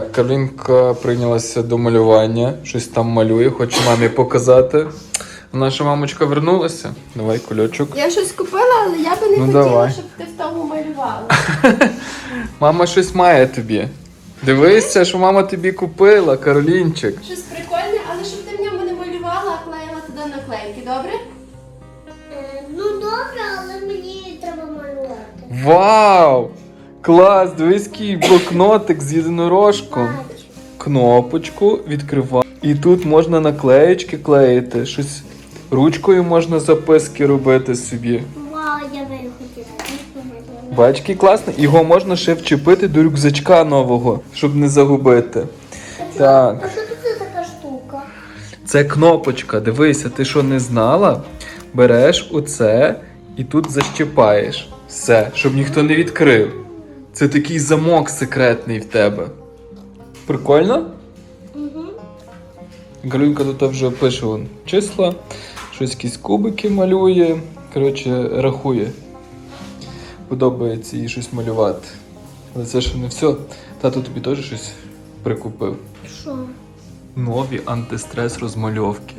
Каролінка прийнялася до малювання, щось там малює, хоче мамі показати. Наша мамочка вернулася. Давай кульочок. Я щось купила, але я би не Ну, хотіла, давай. щоб ти в тому малювала. Мама щось має тобі. Дивися, що мама тобі купила, Каролінчик. Щось прикольне, але щоб ти в ньому не малювала, а клеїла туди наклейки, добре? Е, Ну добре, але мені треба малювати. Вау! Клас! Дивись, який блокнотик з єдинорожком. Кнопочку відкривай. І тут можна наклеєчки клеїти. Щось ручкою можна записки робити собі. Вау, я би хотіла. Бач, який класний. Його можна ще вчепити до рюкзачка нового, щоб не загубити. Так. А що тут така штука? Це кнопочка. Дивися, ти що не знала? Береш оце і тут защіпаєш. Все, щоб ніхто не відкрив. Це такий замок секретний в тебе. Прикольно? Угу. Галюнька тут вже пише вон, числа, щось якісь кубики малює. Коротше, рахує. Подобається їй щось малювати. Але це ще не все. Тато тобі теж щось прикупив. Що? Нові антистрес розмальовки.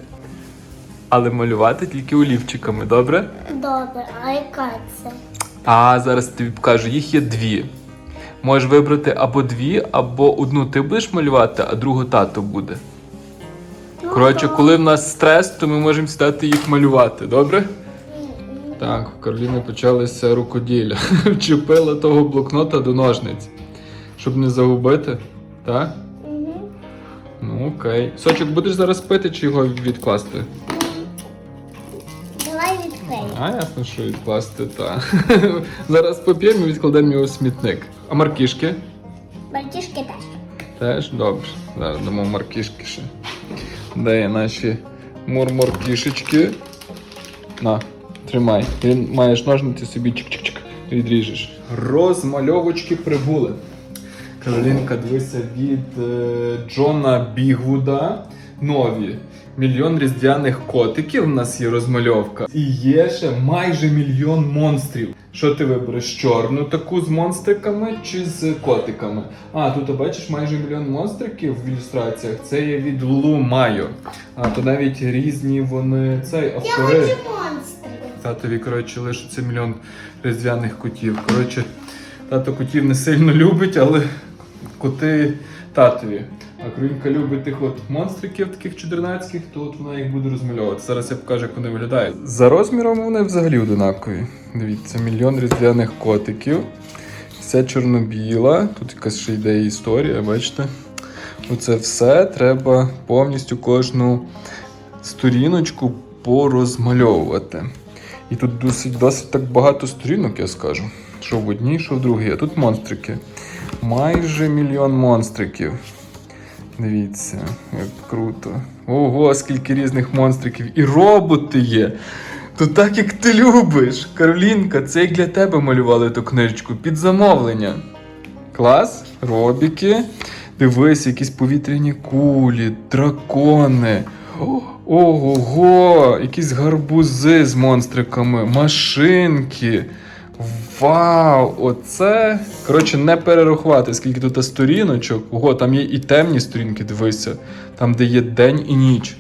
Але малювати тільки олівчиками, добре? Добре, а яка це? А зараз тобі покажу, їх є дві. Можеш вибрати або дві, або одну ти будеш малювати, а другу тато буде. Ну, Коротше, коли в нас стрес, то ми можемо сідати їх малювати, добре? Так, у Кароліни почалися рукоділля. Вчепила того блокнота до ножниць, щоб не загубити. Так? Ну окей. Сочок будеш зараз пити чи його відкласти? А, ясно, що відкласти, так. зараз поп'ємо і відкладемо його в смітник. А маркішки? Братішки теж. Теж добре. Зараз дамо маркішки ще. Де є наші мурмуркішечки? На, тримай. Ти маєш ножниці собі чик-чик-чик відріжеш. Розмальовочки прибули. Каролінка, дивися від е, Джона Бігвуда. Нові. Мільйон різдвяних котиків у нас є розмальовка. І є ще майже мільйон монстрів. Що ти вибереш? Чорну таку з монстриками чи з котиками? А, тут бачиш майже мільйон монстриків в ілюстраціях. Це є від Лулу Майо. А то навіть різні вони цей Я автори. хочу монстри. Татові, коротше, лишиться мільйон різдвяних котів. Коротше, тато котів не сильно любить, але коти татові. А Кринка любить тих от монстриків, таких чудернацьких, то от вона їх буде розмальовувати. Зараз я покажу, як вони виглядають. За розміром вони взагалі одинакові. Дивіться, мільйон різдвяних котиків. Все чорно-біла. Тут якась ще йде історія, бачите? Оце все треба повністю кожну сторіночку порозмальовувати. І тут досить, досить так багато сторінок, я скажу. Що в одній, що в другій. А тут монстрики. Майже мільйон монстриків. Дивіться, як круто. Ого, скільки різних монстриків. І роботи є. То так, як ти любиш. Каролінка, це як для тебе малювали ту книжечку під замовлення. Клас, робіки. Дивись, якісь повітряні кулі, дракони. Ого, якісь гарбузи з монстриками, машинки. Вау! Оце. Коротше, не перерахувати, скільки тут сторіночок. Ого, там є і темні сторінки, дивися. Там, де є день і ніч.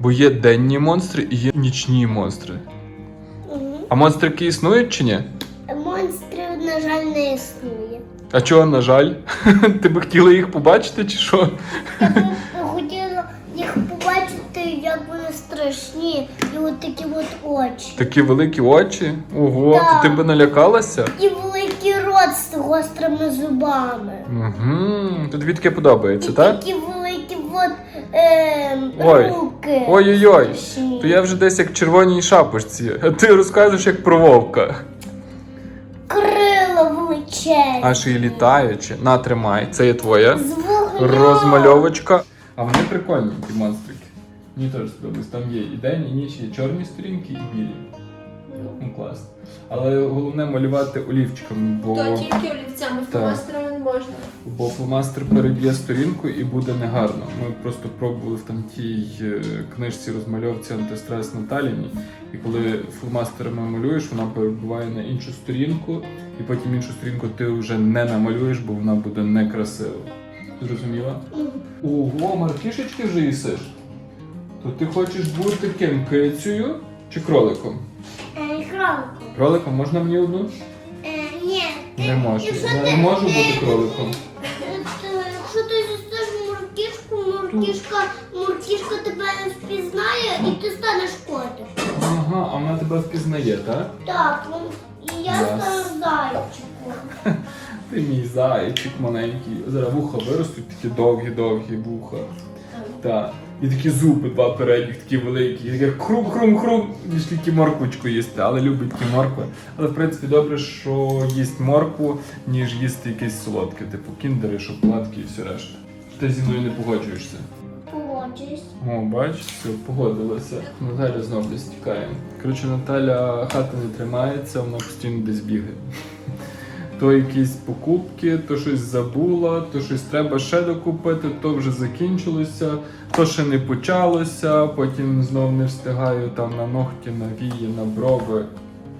Бо є денні монстри і є нічні монстри. Мгм. А монстрики існують чи ні? Монстрів, на жаль, не існує. А чого, на жаль? Ти би хотіла їх побачити, чи що? Я б хотіла їх побачити, як вони страшні, і от такі от очі. Такі великі очі. Ого, Так. то ти би налякалася? І великий рот з гострими зубами. Угу. Тобі таке подобається, і так? такі великі от, ем, Ой. руки. Ой-ой-ой. страшні. То я вже десь як в червоній шапочці, а ти розказуєш як про вовка. Крила величезні. Аж і літаючи. На, тримай, це є твоя З розмальовочка. А вони прикольні, ті монстрики. Мені теж сподобалось. Там є і день, і ніч, є чорні сторінки і білі. Ну, класно. Але головне малювати олівчиками, бо. То тільки олівцями, фломастерами не можна. Бо фломастер переб'є сторінку і буде негарно. Ми просто пробували в там тій е, книжці розмальовці антистрес Наталіні. І коли фломастерами малюєш, вона перебуває на іншу сторінку, і потім іншу сторінку ти вже не намалюєш, бо вона буде некрасива. Зрозуміла? Ого, маркішечки вже їсиш? То ти хочеш бути ким? Кицею чи кроликом? Е, кролику. Кроликом можна мені одну? Е, ні. Не можу. якщо Я ти- не можу бути кроликом. Е, то Якщо ти зістиш муркішку, муркішка, муркішка тебе не впізнає і ти станеш котиком. Ага, а вона тебе впізнає, так? Так, ну, і я Ясно. стану зайчиком. Ти мій зайчик маленький. Зараз вуха виростуть, такі довгі-довгі вуха. Так. І такі зуби два передніх, такі великі. І таке хрум-хрум-хрум, ніж тільки морквочку їсти, але любить ті моркви. Але в принципі добре, що їсть моркву, ніж їсти якесь солодке, типу кіндери, шоколадки і все решта. Ти зі мною не погоджуєшся. Погоджуюсь. О, бачиш, все, погодилася. Наталя знов десь тікає. Коротше, Наталя хати не тримається, вона постійно десь бігає. То якісь покупки, то щось забула, то щось треба ще докупити, то вже закінчилося, то ще не почалося, потім знов не встигаю там на ногті, на вії, на брови.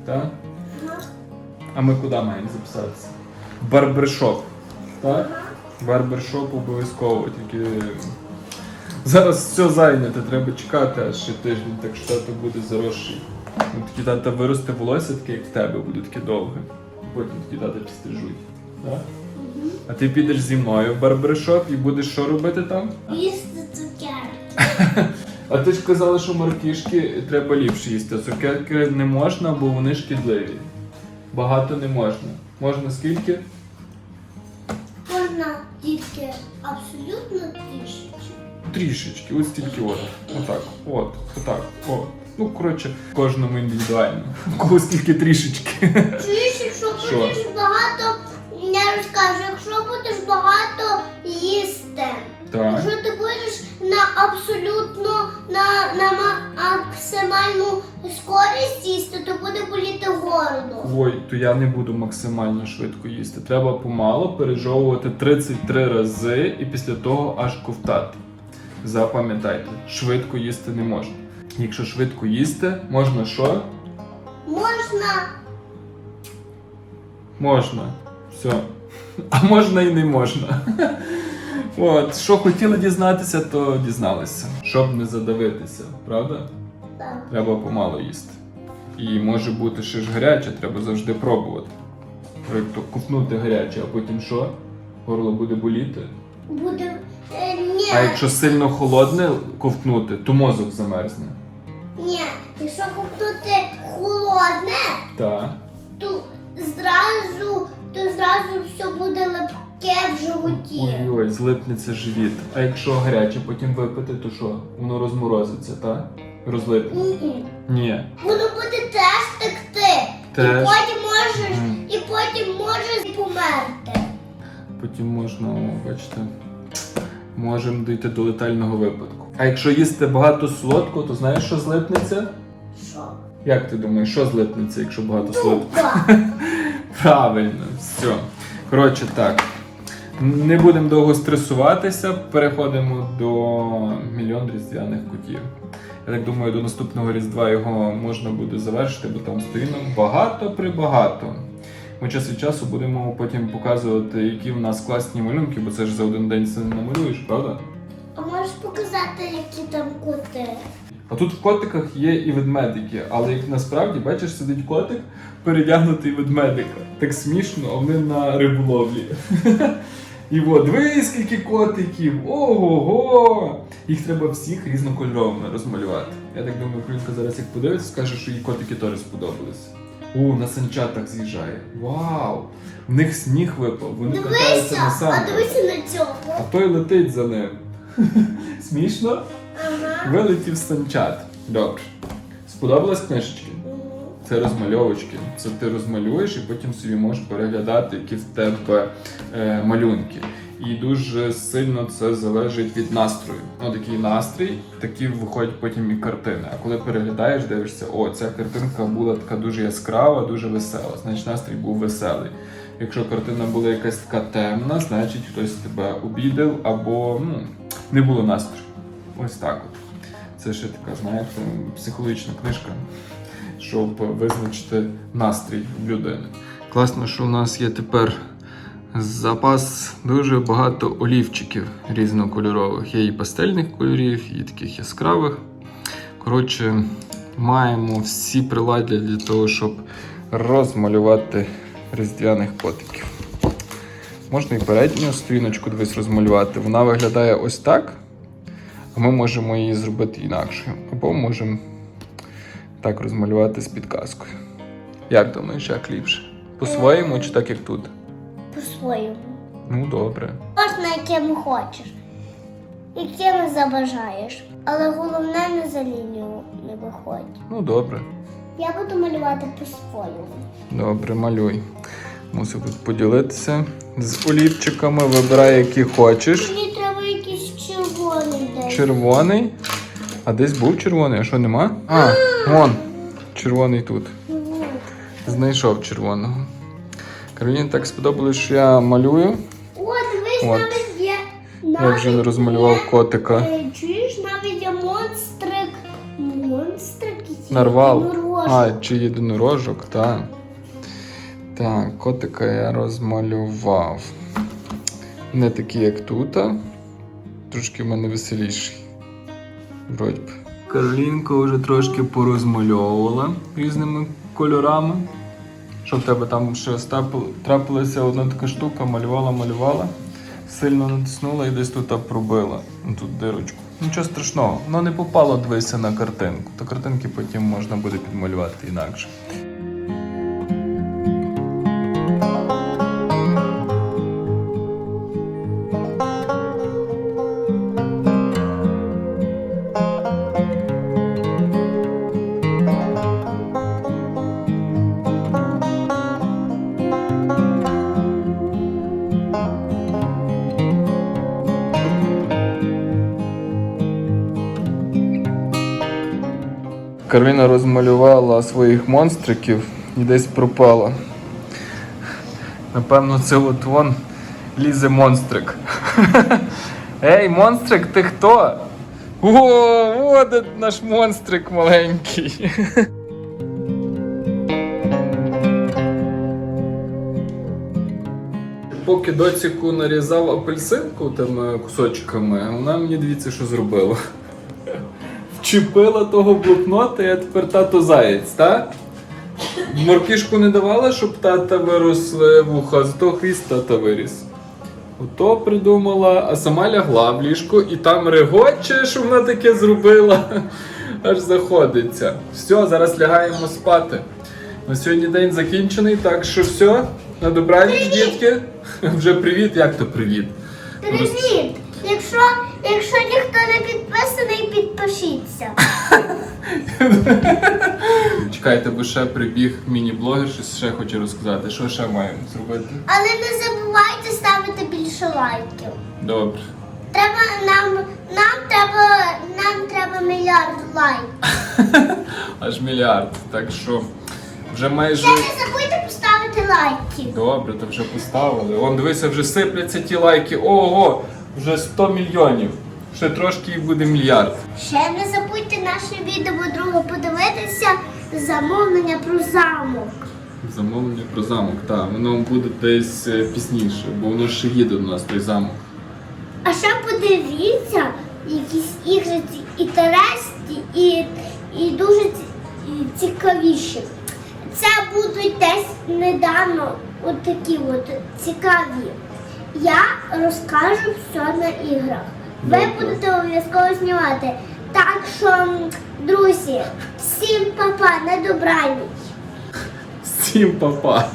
Так? А ми куди маємо записатися? Барбершоп. Так? Барбершоп обов'язково, тільки зараз все зайняте, треба чекати аж ще тиждень, так що тато буде заросший. Такі тата виросте волосся, таке як в тебе, буде таке довге. Потім тата підстрижуть. Так? А ти підеш зі мною в барбершоп і будеш що робити там? Їсти цукерки. А ти ж казала, що маркішки треба ліпше їсти. а Цукерки не можна, бо вони шкідливі. Багато не можна. Можна скільки? Можна тільки абсолютно трішечки. Трішечки, ось тільки от. Отак. От, отак. От. Ну, коротше, кожному індивідуально. У кого скільки трішечки. Якщо Що? будеш багато, я розкажу, якщо будеш багато їсти, Так. якщо ти будеш на абсолютно на, на максимальну скорість їсти, то буде боліти горло. Ой, то я не буду максимально швидко їсти. Треба помало пережовувати 33 рази і після того аж ковтати. Запам'ятайте, швидко їсти не можна. Якщо швидко їсти, можна що? Можна Можна. Все. А можна і не можна. От, що хотіли дізнатися, то дізналися. Щоб не задавитися, правда? так. Треба помало їсти. І може бути ще ж гаряче, треба завжди пробувати. Тобто ковтнути гаряче, а потім що? Горло буде боліти. Буде. Е, ні, А якщо сильно холодне ковтнути, то мозок замерзне. ні, якщо купнути холодне, Так. то зразу, то зразу все буде липке в животі. Ой-ой, злипнеться живіт. А якщо гаряче потім випити, то що? Воно розморозиться, так? Розлипне? Ні. Ні. Воно буде теж текти. Теж. І потім можеш, Мгм. і потім можеш померти. Потім можна, о, бачите, можемо дійти до летального випадку. А якщо їсти багато солодкого, то знаєш, що злипнеться? Що? Як ти думаєш, що злипнеться, якщо багато солодкого? Дупа. Правильно, все. Коротше, так. Не будемо довго стресуватися, переходимо до мільйон різдвяних котів. Я так думаю, до наступного різдва його можна буде завершити, бо там сторінок багато прибагато. Ми час від часу будемо потім показувати, які в нас класні малюнки, бо це ж за один день це не намалюєш, правда? А можеш показати, які там коти? А тут в котиках є і ведмедики, але як насправді, бачиш, сидить котик, передягнутий ведмедика. Так смішно, а вони на риболовлі. І от, диви, скільки котиків! Ого-го! Їх треба всіх різнокольоровими розмалювати. Я так думаю, Кринка зараз як подивиться, скаже, що їй котики теж сподобались. У, на санчатах з'їжджає. Вау! В них сніг випав, вони катаються Дивися, на а дивися на А той летить за ним. Смішно? Ага. Вилетів санчат. Добре. Сподобалась книжечки? Це розмальовочки. Це ти розмалюєш і потім собі можеш переглядати, які в тебе е, малюнки. І дуже сильно це залежить від настрою. Ну, такий настрій, такі виходять потім і картини. А коли переглядаєш, дивишся, о, ця картинка була така дуже яскрава, дуже весела. Значить, настрій був веселий. Якщо картина була якась така темна, значить хтось тебе обідав або ну, не було настрою. Ось так от. Це ще така, знаєте, психологічна книжка, щоб визначити настрій в людини. Класно, що у нас є тепер запас дуже багато олівчиків різнокольорових. Є і пастельних кольорів, і таких яскравих. Коротше, маємо всі приладдя для того, щоб розмалювати різдвяних котиків. Можна і передню сторіночку дивись розмалювати. Вона виглядає ось так. Ми можемо її зробити інакше. Або можемо так розмалювати з підказкою. Як думаєш, як ліпше? По-своєму чи так, як тут? По-своєму. Ну, добре. Можна яким хочеш, яким забажаєш. Але головне не за лінію не виходь. Ну, добре. Я буду малювати по-своєму. Добре, малюй. Мусив тут поділитися з олівчиками. Вибирай, які хочеш. Червоний А десь був червоний, а що нема? А, вон. Червоний тут. Знайшов червоного. Кароліні так сподобалось, що я малюю. О, дивись, От. навіть є. Я вже не розмалював є, котика. е, Чуєш, навіть є монстрик. Монстрик Нарвал. єдинорожок. А, чи єдинорожок, так. Так, котика я розмалював. Не такий, як тут. Трошки в мене веселіший. Вроді б. Каролінка вже трошки порозмальовувала різними кольорами. Що в тебе там ще трапилася одна така штука, малювала, малювала, сильно натиснула і десь тут пробила. Ну, Тут дирочку. Нічого страшного, воно не попало дивися на картинку. То картинки потім можна буде підмалювати інакше. Кароліна розмалювала своїх монстриків і десь пропала. Напевно, це от вон лізе монстрик. Ей, монстрик, ти хто? О, от наш монстрик маленький. Поки доціку нарізав апельсинку тими кусочками, вона мені дивіться, що зробила. Вчепила того блокнота, я тепер тато заєць, так? Моркішку не давала, щоб тата виросли вуха, зато хвіст тата виріс. Ото придумала, а сама лягла в ліжко і там регоче, що вона таке зробила. Аж заходиться. Все, зараз лягаємо спати. На сьогодні день закінчений, так що все. На добраніч, дітки. Вже привіт, як то привіт? Привіт! Якщо, якщо ніхто не підписаний, підпишіться. Чекайте, бо ще прибіг міні-блогер, щось ще хоче розказати. Що ще маємо зробити? Але не забувайте ставити більше лайків. Добре. Треба нам, нам треба, нам треба мільярд лайків. Аж мільярд. Так що вже майже. Ще не забудьте поставити лайки. Добре, то вже поставили. Вон дивися, вже сипляться ті лайки. Ого, вже 100 мільйонів. Ще трошки і буде мільярд. Ще не забудьте наше відео друге подивитися замовлення про замок. Замовлення про замок, так, воно буде десь е, пізніше, бо воно ще їде до нас той замок. А ще подивіться якісь ігри ці- інтересні і, і дуже цікавіші. Це будуть десь недавно от такі от цікаві. Я розкажу все на іграх. Ви будете обов'язково знімати. Так що, друзі, всім папа на добраніч. Всім па-па!